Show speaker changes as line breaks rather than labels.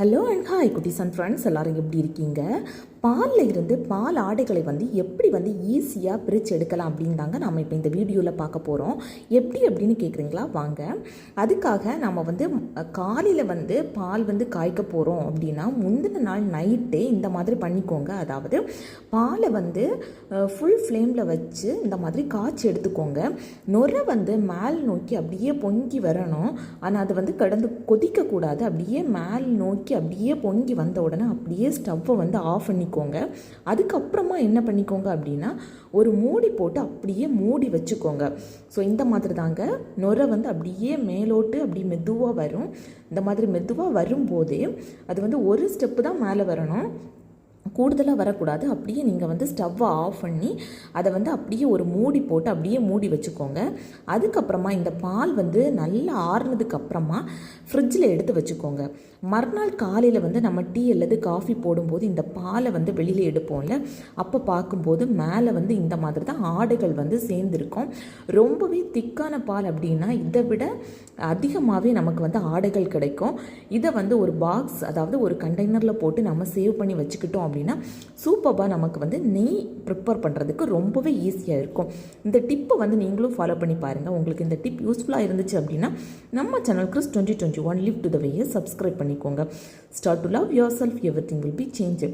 Hello and hi குட்டிஸ் and friends எல்லாரும் எப்படி இருக்கீங்க? பாலில் இருந்து பால் ஆடைகளை வந்து எப்படி வந்து ஈஸியாக பிரித்து எடுக்கலாம் அப்படின்னு தாங்க நம்ம இப்போ இந்த வீடியோவில் பார்க்க போகிறோம் எப்படி அப்படின்னு கேட்குறீங்களா வாங்க. அதுக்காக நம்ம வந்து காலையில் வந்து பால் வந்து காய்க்க போகிறோம் அப்படின்னா முந்தின நாள் நைட்டே இந்த மாதிரி பண்ணிக்கோங்க. அதாவது பாலை வந்து ஃபுல் ஃப்ளேமில் வச்சு இந்த மாதிரி காய்ச்சி எடுத்துக்கோங்க. நுரை வந்து மேல் நோக்கி அப்படியே பொங்கி வரணும். ஆனால் அது வந்து கடந்து கொதிக்கக்கூடாது. அப்படியே மேல் நோக்கி அப்படியே பொங்கி வந்த உடனே அப்படியே ஸ்டவ்வை வந்து ஆஃப் பண்ணிக்கோங்க. அதுக்கப்புறமா என்ன பண்ணிக்கோங்க அப்படின்னா ஒரு மூடி போட்டு அப்படியே மூடி வச்சுக்கோங்க. ஸோ இந்த மாதிரி தாங்க நுரை வந்து அப்படியே மேலோட்டு அப்படி மெதுவாக வரும். இந்த மாதிரி மெதுவாக வரும்போதே அது வந்து ஒரு ஸ்டெப்பு தான் மேலே வரணும். கூடுதலாக வரக்கூடாது. அப்படியே நீங்கள் வந்து ஸ்டவ்வை ஆஃப் பண்ணி அதை வந்து அப்படியே ஒரு மூடி போட்டு அப்படியே மூடி வச்சுக்கோங்க. அதுக்கப்புறமா இந்த பால் வந்து நல்லா ஆறுனதுக்கு அப்புறமா ஃப்ரிட்ஜில் எடுத்து வச்சுக்கோங்க. மறுநாள் காலையில் வந்து நம்ம டீ அல்லது காஃபி போடும்போது இந்த பாலை வந்து வெளியில் எடுப்போம்ல. அப்போ பார்க்கும்போது மேலே வந்து இந்த மாதிரி தான் ஆடைகள் வந்து சேர்ந்துருக்கும். ரொம்பவே திக்கான பால் அப்படின்னா இதை விட அதிகமாகவே நமக்கு வந்து ஆடைகள் கிடைக்கும். இதை வந்து ஒரு பாக்ஸ் அதாவது ஒரு கண்டெய்னரில் போட்டு நம்ம சேவ் பண்ணி வச்சுக்கிட்டோம் அப்படின்னா சூப்பராக நமக்கு வந்து நெய் ப்ரிப்பேர் பண்ணுறதுக்கு ரொம்பவே ஈஸியாக இருக்கும். இந்த டிப்பை வந்து நீங்களும் ஃபாலோ பண்ணி பாருங்கள் உங்களுக்கு இந்த டிப் யூஸ்ஃபுல்லாக இருந்துச்சு அப்படின்னா நம்ம channel Chris twenty twenty one live to the வேயை subscribe பண்ணிக்கோங்க. Start to love yourself everything will be change